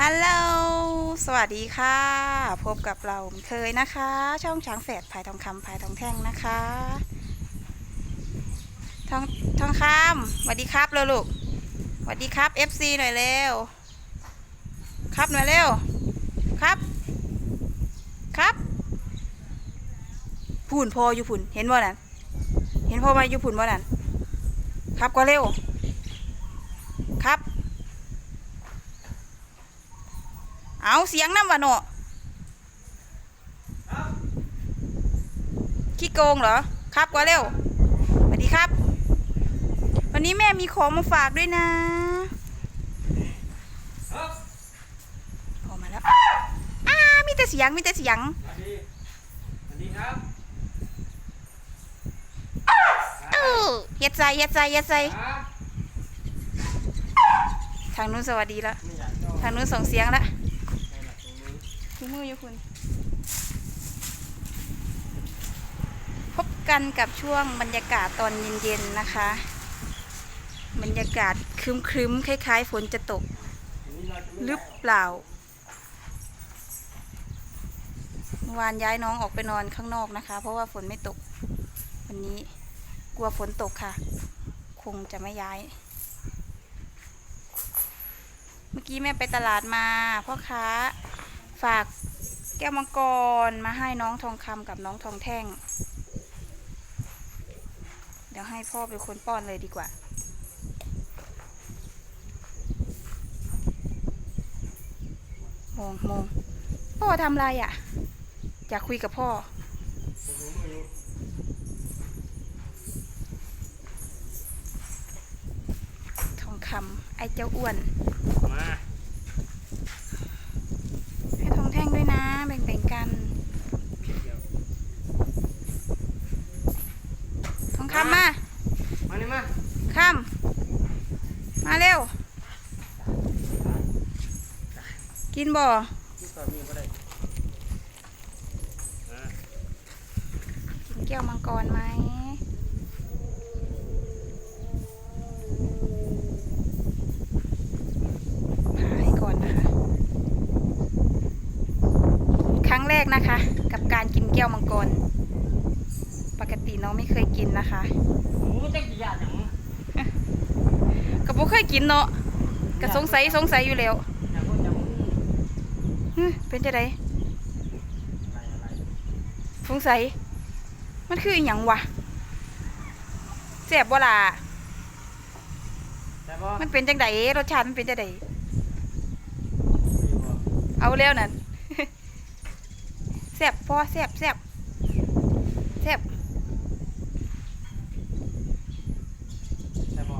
ฮัลโหล สวัสดีค่ะ พบกับเราเมือเคยนะคะ ช่องช้างแฝดพายทองคำพายทองแท่งนะคะ ทองทองคำสวัสดีครับเร็วลูกสวัสดีครับ FC หน่อยเร็ว ครับหน่อยเร็ว ครับ ครับผุ่นพออยู่ผุ่น เห็นบ่นั่นเห็นพอมาอยู่ผุ่นบ่นั่นครับก็เร็ว ครับ เอาเสียงน้ำวะเนาะขี้โกงเหรอ ครับกว่าเร็วสวัสดีครับ วันนี้แม่มีของมาฝากด้วยนะออกมาแล้วอ้ามีแต่เสียงมีแต่เสียงสวัสดีสวัสดีครับเออเฮ็ดใจเฮ็ดใจเฮ็ดใจครับทางนู้นสวัสดีแล้วไม่อยากเข้าทางนู้นส่งเสียงแล้วในหลักตรงีมืออยู่คุณพบกันกับช่วงบรรยากาศตอนเย็นๆนะคะ บรรยากาศครึ้มๆคล้าย ๆ ฝนจะตกหรือเปล่าเมื่อวานย้ายน้องออกไปนอนข้างนอกนะคะ เพราะว่าฝนไม่ตก วันนี้กลัวฝนตกค่ะ คงจะไม่ย้าย เมื่อกี้แม่ไปตลาดมาพ่อค้า ฝากแก้วมังกรมาให้น้องทองคำกับน้องทองแท่ง เดี๋ยวให้พ่อเป็นคนป้อนเลยดีกว่า มองมองพ่อทำไรอะ อยากคุยกับพ่อ ทองคำไอ้เจ้าอ้วน มา แท่งด้วยนะ แบ่งๆกันเดี๋ยวทองคำมา มานี่มาคำมาเร็ว กินบ่ที่ต่อมีก็ได้มากินแก้วมังกรไหมพาให้ก่อนนะคะ ค รั้งแรกนะคะ กับการกินแก้วมังกร ปกติน้องไม่เคยกินนะคะหมูจักรยานอย่างก็บ่เคยกินเนาะก็สงสัยสงสัยอยู่แล้วอย่างก็จะมึงฮึเป็นจะไดอะไรอะไรสงสัย มันคืออหยังวะแซ่บบ่ล่ะแต่บ่มันเป็นจังไดรสชาติมันเป็นจังไดมีบ่เอาแล้วนั่น แซ่บพอแซ่บแซ่บแซ่บแต่บ่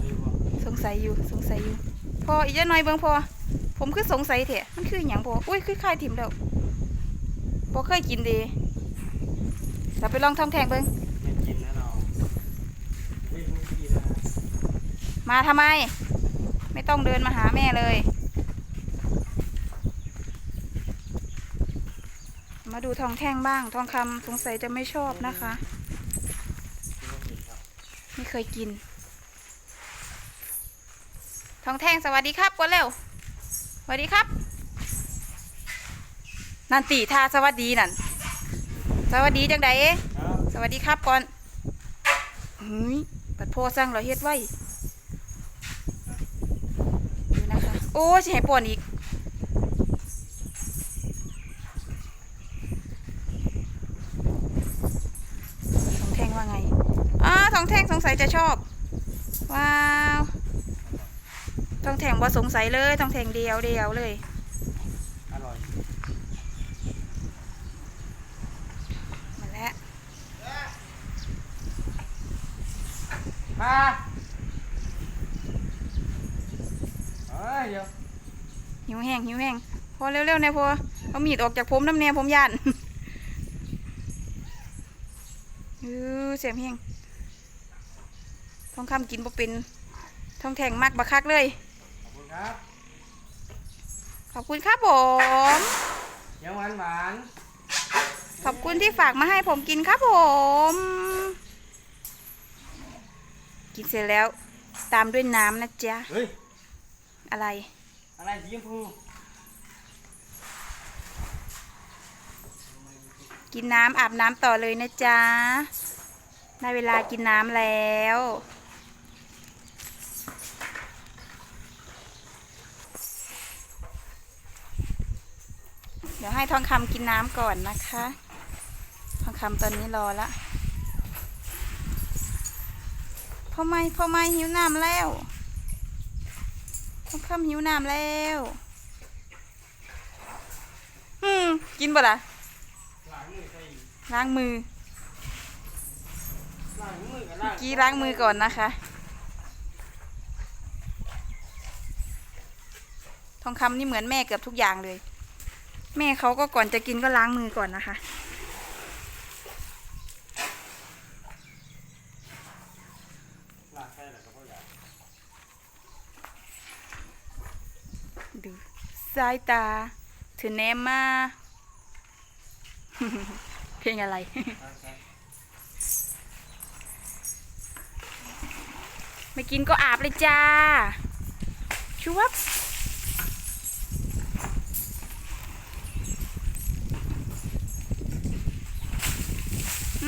มีบ่สงสัยอยู่สงสัยอยู่พออีกจักหน่อยเบิ่งพอ ผมคือสงสัยแท้มันคืออหยังพออุ้ยคือคล้ายถิ่มแล้วบ่เคยกินเดีเราไปลองทองแทงเบิ่งไม่กินนะเราไม่รู้กินนะมาทำไม ไม่ต้องเดินมาหาแม่เลย มาดูทองแท่งบ้าง ทองคำสงสัยจะไม่ชอบนะคะ ไม่เคยกิน ทองแท่งสวัสดีครับก่อนเร็วสวัสดีครับ นันตีทาสวัสดีนั่น สวัสดีจังใดครับสวัสดีครับก่อนเฮ้ยปัดโพสร้างเราเฮ็ดไว้ดูนะคะ โอ้สิให้ป่วนอีก ทองแท่งว่าไงอ้าทอ งแท่งสงสัยจะชอบ ว้าวทองแท่งบ่สงสัยเลยทองแท่งเดียวเดียวเลย อร่อยมาแล้วมาเอ้ยเดี๋ยวหิวแห้งหิวแห้งพอเร็วๆเนี่ยพอเอามีดออกจากผมน้ำแน่ผมย่านเออเสียมแห้งท องคำกินบ่เป็นทองแท่งมักบักคักเลย ขอบคุณครับขอบคุณครับผม เดี๋ยวหวานหวานขอบคุณที่ฝากมาให้ผมกินครับผม กินเสร็จแล้ว ตามด้วยน้ำนะจ๊ะ เฮ้ย อะไร อะไรสีชมพูกินน้ำอาบน้ำต่อเลยนะจ๊ะ ได้เวลากินน้ำแล้ว ดี๋ยวให้ทองคำกินน้ำก่อนนะคะ ทองคำตอนนี้รอละพ่อไม่พ่อไม่หิวน้ำแล้วทองคำหิวน้ำแล้วอืมกินบ่ล่ะล้างมือล้างมือเมื่อกี้ล้างมือก่อนนะคะ ทองคำนี่เหมือนแม่เกือบทุกอย่างเลย แม่เขาก็ก่อนจะกินก็ล้างมือก่อนนะคะ ดูสายตาเธอแนมมา เพลงอะไรไม่กินก็อาบเลยจ้า ชุบ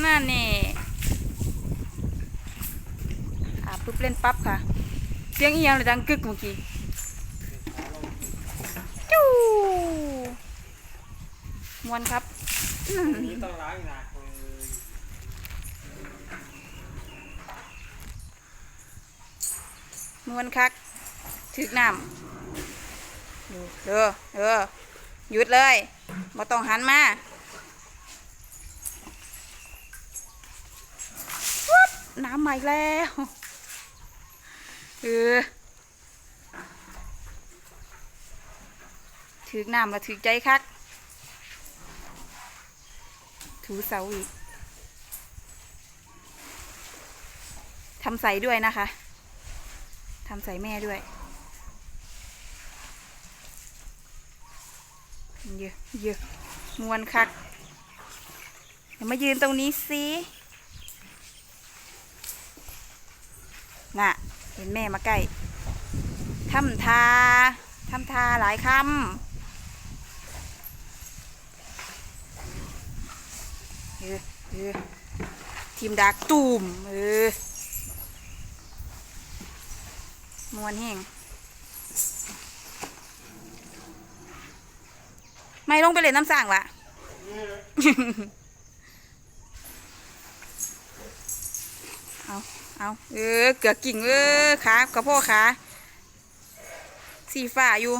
นั่นนี่อาปุ๊บเล่นปั๊บค่ะ เสียงอีหยังเลยดังกึกเมื่อกี้จู้มวนครับอืมนี่ต้องล้างหนักเลยมวนคักถึกน้ำดูเด้อเด้อหยุดเลยบ่ต้องหันมาปุ๊บ น้ำใหม่แล้วเออถึกน้ำแล้วถึกใจคัก ถูเสาอีกทำใส่ด้วยนะคะทำใส่แม่ด้วยเยอะเยอะมวนคักเดี๋ยวมายืนตรงนี้สิ น่ะ เห็นแม่มาใกล้ทำทาทำทาหลายคำเออเออทีมดักตูมเออมวนแห้งไม่ลงไปเล่นน้ำสั่งวะ เอาเอเอเกือกกิ่งเออขากระโพกขาสีฟ้าอยู่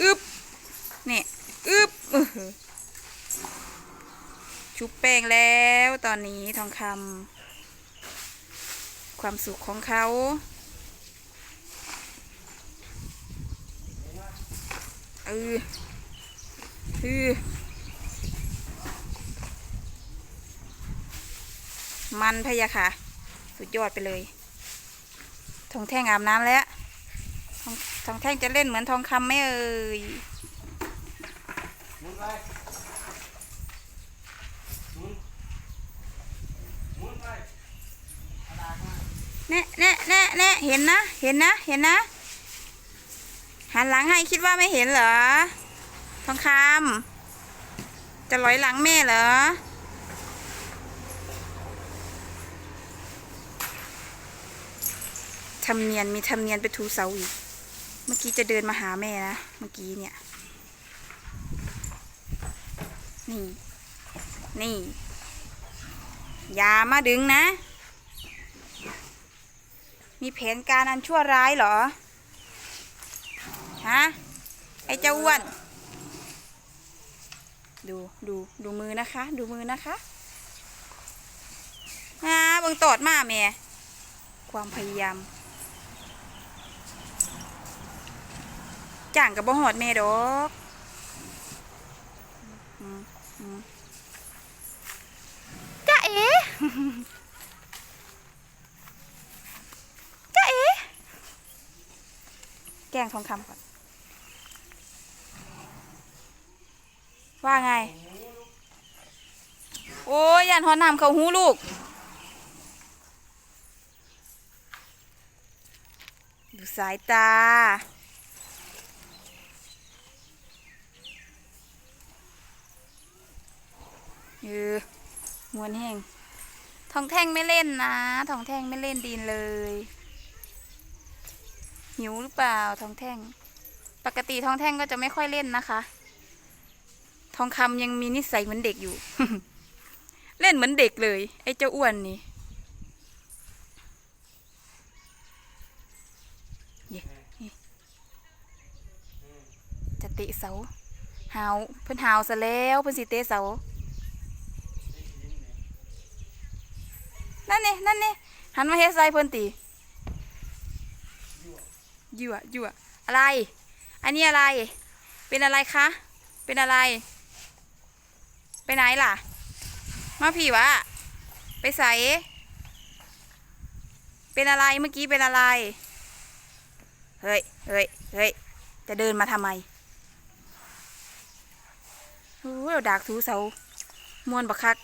อึบเนี่ยอึบชุบแป้งแล้วตอนนี้ทองคำความสุขของเขาเออเออ มันพะยะค่ะ สุดยอดไปเลย ทองแท่งอาบน้ำแล้วทองทองแท่งจะเล่นเหมือนทองคำไหมเอ่ยหมุนไปหมุนหมุนไปเอาล้างมาแน่แน่แน่แน่เห็นนะ เห็นนะ เห็นนะ หันหลังให้คิดว่าไม่เห็นเหรอ ทองคำจะลอยหลังแม่เหรอ ทำเนียนมีทำเนียนไปทูเสาอีก เมื่อกี้จะเดินมาหาแม่นะ เมื่อกี้เนี่ย นี่ นี่ อย่ามาดึงนะ มีแผนการอันชั่วร้ายเหรอ ฮะ ไอ้เจ้าอ้วน ดูดูดูมือนะคะ ดูมือนะคะอ่าบิ่งตอดมาแม่ความพยายาม จ้างกับบ่หอดแม่ดอกอืมอืมจ้าเอ๋จ้าเอ๋แกล้งทองคำก่อน ว่าไง โอ้ยยันหอน้ำเขาหูลูก ดูดูสายตา เออมวนแห้งทองแท่งไม่เล่นนะทองแท่งไม่เล่นดีนเลย หิวหรือเปล่าทองแท่ง ปกติทองแท่งก็จะไม่ค่อยเล่นนะคะ ทองคำยังมีนิสัยเหมือนเด็กอยู่ เล่นเหมือนเด็กเลย ไอ้เจ้าอ้วนนี่นี่จะเตะเสาหาวเพิ่นหาวซะแล้วเพิ่นสิเตะเสา นั่นนี่นั่นนี่หันมาเฮ็ดใส่เพิ่นตียั่วยั่วอะไร อันนี้อะไร เป็นอะไรคะ เป็นอะไร ไปไหนล่ะ มาผีวะ ไปใส่ เป็นอะไรเมื่อกี้เป็นอะไร เฮ้ย เฮ้ย เฮ้ย จะเดินมาทำไมโอ้ยดากถูเสามวนบักคัก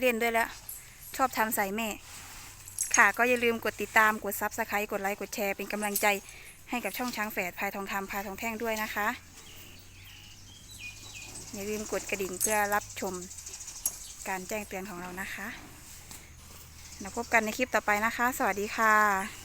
เล่นด้วยแล้ว ชอบทำใส่แม่ ค่ะก็อย่าลืมกดติดตามกดซับสไครต์กดไลค์กดแชร์เป็นกำลังใจให้กับช่องช้างแฝดพายทองคำพายทองแท่งด้วยนะคะ อย่าลืมกดกระดิ่งเพื่อรับชมการแจ้งเตือนของเรานะคะแล้วพบกันในคลิปต่อไปนะคะ สวัสดีค่ะ